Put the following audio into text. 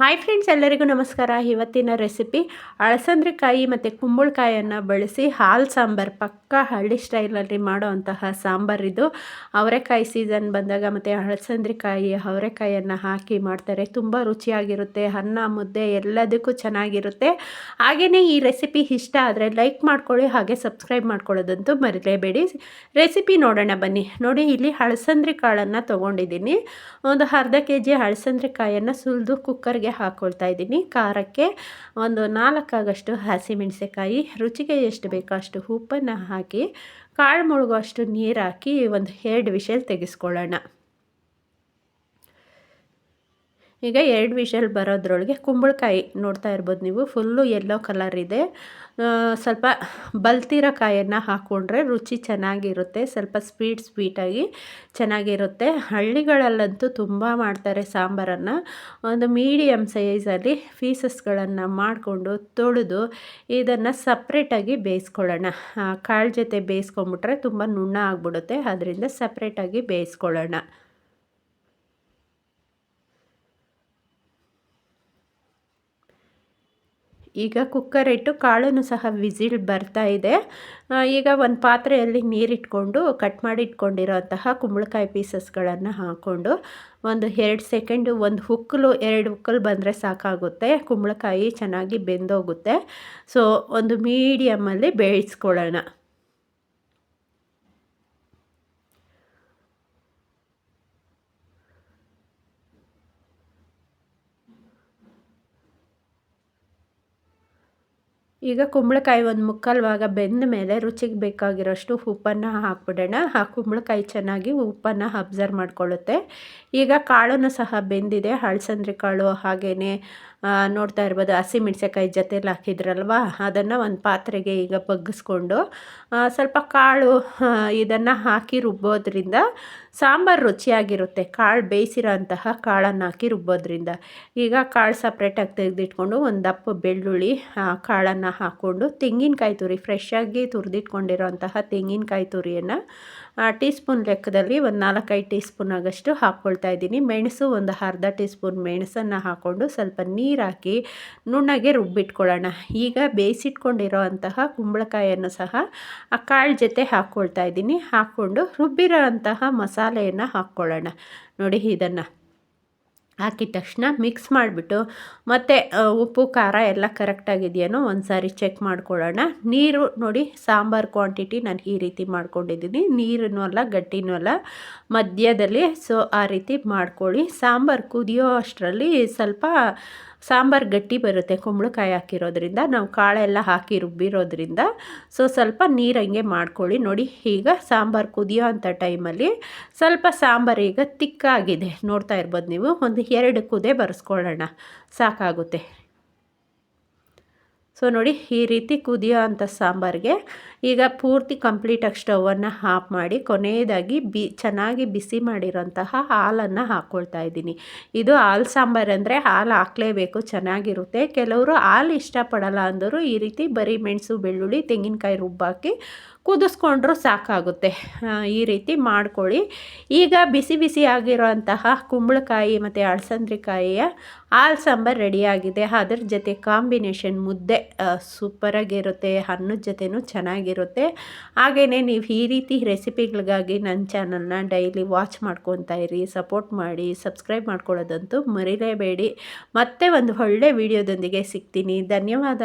Hi friends ಎಲ್ಲರಿಗೂ ನಮಸ್ಕಾರ. ಇವತ್ತಿನ ರೆಸಿಪಿ ಅಳಸಂದ್ರಿಕಾಯಿ ಮತ್ತು ಕುಂಬಳಕಾಯಿಯನ್ನು ಬಳಸಿ ಹಾಲು ಸಾಂಬಾರು, ಪಕ್ಕ ಹಳ್ಳಿ ಸ್ಟೈಲಲ್ಲಿ ಮಾಡೋವಂತಹ ಸಾಂಬಾರಿದು ಅವರೆಕಾಯಿ ಸೀಸನ್ ಬಂದಾಗ ಮತ್ತು ಅಳಸಂದ್ರಿಕಾಯಿ ಅವರೆಕಾಯಿಯನ್ನು ಹಾಕಿ ಮಾಡ್ತಾರೆ. ತುಂಬ ರುಚಿಯಾಗಿರುತ್ತೆ, ಅನ್ನ, ಮುದ್ದೆ ಎಲ್ಲದಕ್ಕೂ ಚೆನ್ನಾಗಿರುತ್ತೆ. ಹಾಗೆಯೇ ಈ ರೆಸಿಪಿ ಇಷ್ಟ ಆದರೆ ಲೈಕ್ ಮಾಡ್ಕೊಳ್ಳಿ, ಹಾಗೆ ಸಬ್ಸ್ಕ್ರೈಬ್ ಮಾಡ್ಕೊಳ್ಳೋದಂತೂ ಮರಿಲೇಬೇಡಿ. ರೆಸಿಪಿ ನೋಡೋಣ ಬನ್ನಿ. ನೋಡಿ, ಇಲ್ಲಿ ಅಳಸಂದ್ರಿಕಾಳನ್ನು ತೊಗೊಂಡಿದ್ದೀನಿ. ಒಂದು ಅರ್ಧ ಕೆ ಜಿ ಹಳಸಂದ್ರಿ ಕಾಯನ್ನು ಸುಲಿದು ಕುಕ್ಕರ್ಗೆ ಹಾಕ್ಕೊಳ್ತಾ ಇದ್ದೀನಿ. ಖಾರಕ್ಕೆ ಒಂದು ನಾಲ್ಕಾಗಷ್ಟು ಹಸಿಮೆಣಸೆಕಾಯಿ ರುಚಿಗೆ ಎಷ್ಟು ಬೇಕೋ ಅಷ್ಟು ಉಪ್ಪನ್ನು ಹಾಕಿ, ಕಾಳು ಮುಳುಗೋ ಅಷ್ಟು ನೀರು ಹಾಕಿ ಒಂದು ಎರಡು ವಿಷಲ್ ತೆಗೆಸ್ಕೊಳ್ಳೋಣ. ಈಗ ಎರಡು ವಿಷಲ್ ಬರೋದ್ರೊಳಗೆ ಕುಂಬಳಕಾಯಿ ನೋಡ್ತಾ ಇರ್ಬೋದು ನೀವು. ಫುಲ್ಲು ಯೆಲ್ಲೋ ಕಲರ್ ಇದೆ. ಸ್ವಲ್ಪ ಬಲ್ತಿರೋ ಕಾಯನ್ನು ಹಾಕ್ಕೊಂಡ್ರೆ ರುಚಿ ಚೆನ್ನಾಗಿರುತ್ತೆ. ಸ್ವಲ್ಪ ಸ್ವೀಟ್ ಸ್ವೀಟಾಗಿ ಚೆನ್ನಾಗಿರುತ್ತೆ. ಹಳ್ಳಿಗಳಲ್ಲಂತೂ ತುಂಬ ಮಾಡ್ತಾರೆ ಸಾಂಬಾರನ್ನು. ಒಂದು ಮೀಡಿಯಮ್ ಸೈಜಲ್ಲಿ ಪೀಸಸ್ಗಳನ್ನು ಮಾಡಿಕೊಂಡು ತೊಳೆದು ಇದನ್ನು ಸಪ್ರೇಟಾಗಿ ಬೇಯಿಸ್ಕೊಳ್ಳೋಣ. ಕಾಳು ಜೊತೆ ಬೇಯಿಸ್ಕೊಂಬಿಟ್ರೆ ತುಂಬ ನುಣ್ಣ ಆಗಿಬಿಡುತ್ತೆ ಅದರಿಂದ ಸಪ್ರೇಟಾಗಿ ಬೇಯಿಸ್ಕೊಳ್ಳೋಣ. ಈಗ ಕುಕ್ಕರ್ ಇಟ್ಟು ಕಾಳನ್ನು ಸಹ ವಿಸಿಲ್ ಬರ್ತಾ ಇದೆ. ಈಗ ಒಂದು ಪಾತ್ರೆಯಲ್ಲಿ ನೀರಿಟ್ಕೊಂಡು ಕಟ್ ಮಾಡಿ ಇಟ್ಕೊಂಡಿರೋಂತಹ ಕುಂಬಳಕಾಯಿ ಪೀಸಸ್ಗಳನ್ನು ಹಾಕ್ಕೊಂಡು ಒಂದು ಎರಡು ಸೆಕೆಂಡು ಒಂದು ಹುಕ್ಕಲು ಎರಡು ಹುಕ್ಕಲು ಬಂದರೆ ಸಾಕಾಗುತ್ತೆ. ಕುಂಬಳಕಾಯಿ ಚೆನ್ನಾಗಿ ಬೆಂದೋಗುತ್ತೆ. ಸೊ ಒಂದು ಮೀಡಿಯಮಲ್ಲಿ ಬೇಯಿಸ್ಕೊಳ್ಳೋಣ. ಈಗ ಕುಂಬಳಕಾಯಿ ಒಂದು ಮುಕ್ಕಾಲು ಭಾಗ ಬೆಂದ ಮೇಲೆ ರುಚಿಗೆ ಬೇಕಾಗಿರೋಷ್ಟು ಉಪ್ಪನ್ನು ಹಾಕ್ಬಿಡೋಣ. ಆ ಕುಂಬಳಕಾಯಿ ಚೆನ್ನಾಗಿ ಉಪ್ಪನ್ನು ಅಬ್ಸರ್ವ್ ಮಾಡ್ಕೊಳ್ಳುತ್ತೆ. ಈಗ ಕಾಳನ್ನು ಸಹ ಬೆಂದಿದೆ. ಹಳಸಂದ್ರಿ ಕಾಳು ಹಾಗೆಯೇ ನೋಡ್ತಾ ಇರ್ಬೋದು. ಹಸಿಮೆಣ್ಸಿಕಾಯಿ ಜೊತೆಲಿ ಹಾಕಿದ್ರಲ್ವ? ಅದನ್ನು ಒಂದು ಪಾತ್ರೆಗೆ ಈಗ ಬಗ್ಗಿಸ್ಕೊಂಡು ಸ್ವಲ್ಪ ಕಾಳು ಇದನ್ನು ಹಾಕಿ ರುಬ್ಬೋದ್ರಿಂದ ಸಾಂಬಾರು ರುಚಿಯಾಗಿರುತ್ತೆ. ಕಾಳು ಬೇಯಿಸಿರೋ ಅಂತಹ ಕಾಳನ್ನು ಹಾಕಿ ರುಬ್ಬೋದ್ರಿಂದ. ಈಗ ಕಾಳು ಸಪ್ರೇಟಾಗಿ ತೆಗೆದಿಟ್ಕೊಂಡು ಒಂದು ದಪ್ಪ ಬೆಳ್ಳುಳ್ಳಿ ಕಾಳನ್ನು ಹಾಕ್ಕೊಂಡು ತೆಂಗಿನಕಾಯಿ ತುರಿ ಫ್ರೆಶ್ಶಾಗಿ ತುರಿದಿಟ್ಕೊಂಡಿರೋಂತಹ ತೆಂಗಿನಕಾಯಿ ತುರಿಯನ್ನು ಟೀ ಸ್ಪೂನ್ ಲೆಕ್ಕದಲ್ಲಿ ಒಂದು ನಾಲ್ಕೈದು ಟೀ ಸ್ಪೂನ್ ಆಗಷ್ಟು ಹಾಕ್ಕೊಳ್ತಾ ಇದ್ದೀನಿ. ಮೆಣಸು ಒಂದು ಅರ್ಧ ಟೀ ಸ್ಪೂನ್ ಮೆಣಸನ್ನು ಹಾಕ್ಕೊಂಡು ಸ್ವಲ್ಪ ನೀರು ಹಾಕಿ ನುಣ್ಣಗೆ ರುಬ್ಬಿಟ್ಕೊಳ್ಳೋಣ. ಈಗ ಬೇಯಿಸಿಟ್ಕೊಂಡಿರೋ ಅಂತಹ ಕುಂಬಳಕಾಯನ್ನು ಸಹ ಆ ಕಾಳು ಜೊತೆ ಹಾಕ್ಕೊಳ್ತಾ ಇದ್ದೀನಿ. ಹಾಕ್ಕೊಂಡು ರುಬ್ಬಿರೋ ಅಂತಹ ಮಸಾಲೆಯನ್ನು ಹಾಕ್ಕೊಳ್ಳೋಣ. ನೋಡಿ ಇದನ್ನು. ಹಾಕಿದ ತಕ್ಷಣ ಮಿಕ್ಸ್ ಮಾಡಿಬಿಟ್ಟು ಮತ್ತು ಉಪ್ಪು, ಖಾರ ಎಲ್ಲ ಕರೆಕ್ಟಾಗಿದೆಯೇನೋ ಒಂದು ಸಾರಿ ಚೆಕ್ ಮಾಡ್ಕೊಳ್ಳೋಣ. ನೀರು ನೋಡಿ ಸಾಂಬಾರು ಕ್ವಾಂಟಿಟಿ ನಾನು ಈ ರೀತಿ ಮಾಡ್ಕೊಂಡಿದ್ದೀನಿ. ನೀರನ್ನೂ ಅಲ್ಲ, ಗಟ್ಟಿನೂ ಅಲ್ಲ, ಮಧ್ಯದಲ್ಲಿ. ಸೊ ಆ ರೀತಿ ಮಾಡ್ಕೊಳ್ಳಿ. ಸಾಂಬಾರು ಕುದಿಯೋ ಅಷ್ಟರಲ್ಲಿ ಸ್ವಲ್ಪ ಸಾಂಬಾರು ಗಟ್ಟಿ ಬರುತ್ತೆ, ಕುಂಬಳಕಾಯಿ ಹಾಕಿರೋದ್ರಿಂದ. ನಾವು ಕಾಳೆಲ್ಲ ಹಾಕಿ ರುಬ್ಬಿರೋದ್ರಿಂದ. ಸೊ ಸ್ವಲ್ಪ ನೀರಂಗೆ ಮಾಡ್ಕೊಳ್ಳಿ. ನೋಡಿ, ಈಗ ಸಾಂಬಾರು ಕುದಿಯೋ ಅಂಥ ಟೈಮಲ್ಲಿ ಸ್ವಲ್ಪ ಸಾಂಬಾರು ಈಗ ತಿಕ್ಕಾಗಿದೆ. ನೋಡ್ತಾ ಇರ್ಬೋದು ನೀವು. ಒಂದು ಎರಡು ಕುದೆ ಬರೆಸ್ಕೊಳ್ಳೋಣ. ಸಾಕಾಗುತ್ತೆ. ಸೊ ನೋಡಿ, ಈ ರೀತಿ ಕುದಿಯೋ ಅಂಥ ಸಾಂಬಾರಿಗೆ ಈಗ ಪೂರ್ತಿ ಕಂಪ್ಲೀಟಾಗಿ ಸ್ಟವನ್ನು ಆಫ್ ಮಾಡಿ ಕೊನೆಯದಾಗಿ ಬಿ, ಚೆನ್ನಾಗಿ ಬಿಸಿ ಮಾಡಿರೋಂತಹ ಹಾಲನ್ನು ಹಾಕ್ಕೊಳ್ತಾ ಇದ್ದೀನಿ. ಇದು ಹಾಲು ಸಾಂಬಾರು ಅಂದರೆ ಹಾಲು ಹಾಕಲೇಬೇಕು, ಚೆನ್ನಾಗಿರುತ್ತೆ. ಕೆಲವರು ಹಾಲು ಇಷ್ಟಪಡಲ್ಲ ಅಂದರು ಈ ರೀತಿ ಬರೀ ಮೆಣಸು, ಬೆಳ್ಳುಳ್ಳಿ, ತೆಂಗಿನಕಾಯಿ ರುಬ್ಬಾಕಿ ಕುದಿಸ್ಕೊಂಡ್ರೂ ಸಾಕಾಗುತ್ತೆ. ಈ ರೀತಿ ಮಾಡ್ಕೊಳ್ಳಿ. ಈಗ ಬಿಸಿ ಬಿಸಿ ಆಗಿರೋಂತಹ ಕುಂಬಳಕಾಯಿ ಮತ್ತು ಅಳಸಂದ್ರಿಕಾಯಿಯ ಹಾಲು ಸಾಂಬಾರು ರೆಡಿಯಾಗಿದೆ. ಅದ್ರ ಜೊತೆ ಕಾಂಬಿನೇಷನ್ ಮುದ್ದೆ ಸೂಪರಾಗಿರುತ್ತೆ. ಅನ್ನದ ಜೊತೆನೂ ಚೆನ್ನಾಗಿರುತ್ತೆ ಹಾಗೆಯೇ ನೀವು ಈ ರೀತಿ ರೆಸಿಪಿಗಳಿಗಾಗಿ ನನ್ನ ಚಾನಲ್ನ ಡೈಲಿ ವಾಚ್ ಮಾಡ್ಕೊತಾ ಇರಿ, ಸಪೋರ್ಟ್ ಮಾಡಿ, ಸಬ್ಸ್ಕ್ರೈಬ್ ಮಾಡ್ಕೊಳ್ಳೋದಂತೂ ಮರಿಲೇಬೇಡಿ. ಮತ್ತೆ ಒಂದು ಒಳ್ಳೆ ವಿಡಿಯೋದೊಂದಿಗೆ ಸಿಗ್ತೀನಿ. ಧನ್ಯವಾದ.